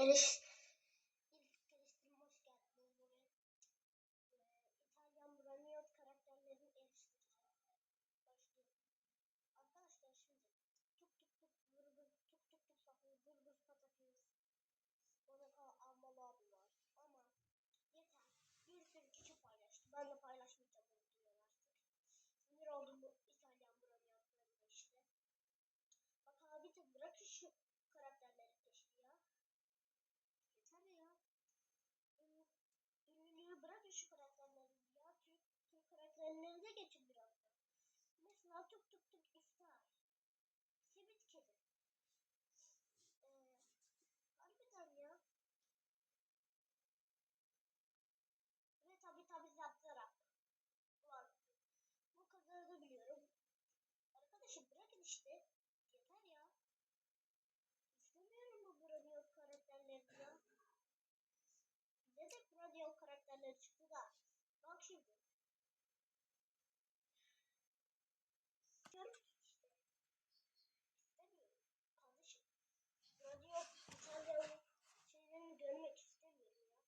Eriş. Geliştirme hoş geldiniz. Ee, İtalyan Braniot karakterlerini eriştireceğim. Başlıyorum. Arkadaşlar şimdi tuk tuk tuk vır vır tuk tuk tuk sakın vır vır patates. Bana kal almalı abi var. Ama yeter. Bir sürü kişi paylaştı. Ben de paylaşmayacağım bu videoları artık. Sinir oldum bu İtalyan Braniotlarına işte. Bak abi de bırakın şu karakterleri peşti ya. Yeter ya. Ünlü- Ünlülüğü bırakın şu karakterleri ya. Türk, De geçin biraz da. Mesela tuk tuk tuk iftar. Simit kedi. Ee, harbiden ya. Ve tabi tabi zaptarak. Var. Bu kadarını biliyorum. Arkadaşım bırakın işte. Yeter ya. İstemiyorum bu Bradion karakterlerini ya. Bize de Bradion karakterleri çıktı da. Bak şimdi. Diyorum ki işte. İstemiyorum. Kardeşim. Bradion İtalyan şeylerini görmek istemiyorum ya.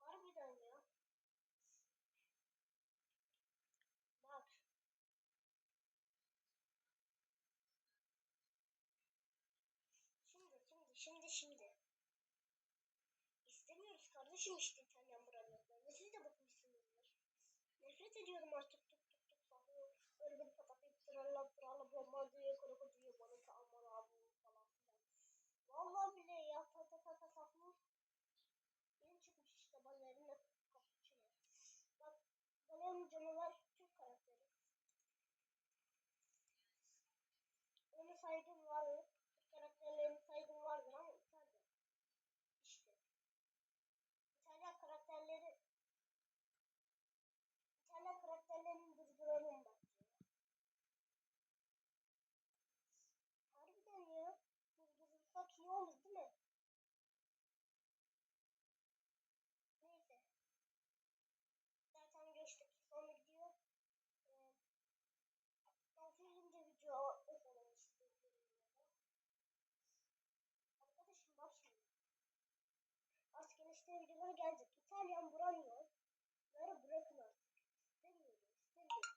Harbiden ya. Bak. Şimdi, şimdi. İstemiyoruz kardeşim işte İtalyan buralarını. Siz de bakmışsınızdır. Nefret ediyorum artık tuk tuk tuk sahur. Örgün patates, tralla tralla bomba diye diye balık aman abi falan filan. Vallahi Videoları gelecek. İtalyan buramıyor. Bunları bırakın artık. İstemiyorum, istemiyorum.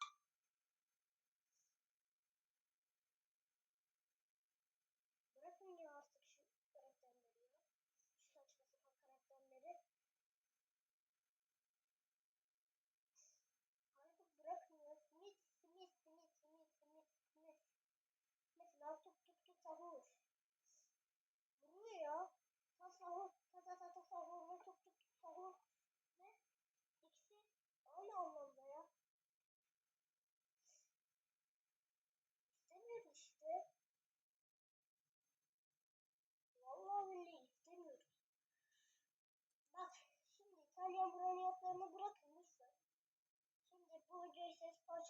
Bırakın ya artık şu karakterleri ya. Şu saçma sapan karakterleri. Artık bırakın ya. Smith, Smith, Smith, Smith, Smith, Smith. Mesela tuk tuk tuk sahur. Vuruyor ya. Ta sahur, ta ta ta ta sahur ve tuk tuk tuk sahur. Ve ikisi aynı anlamda ya. İstemiyorum işte. Vallahi billahi istemiyorum. Bak branyatlarını bırakın lütfen. Şimdi bu parçası koyamıyorum.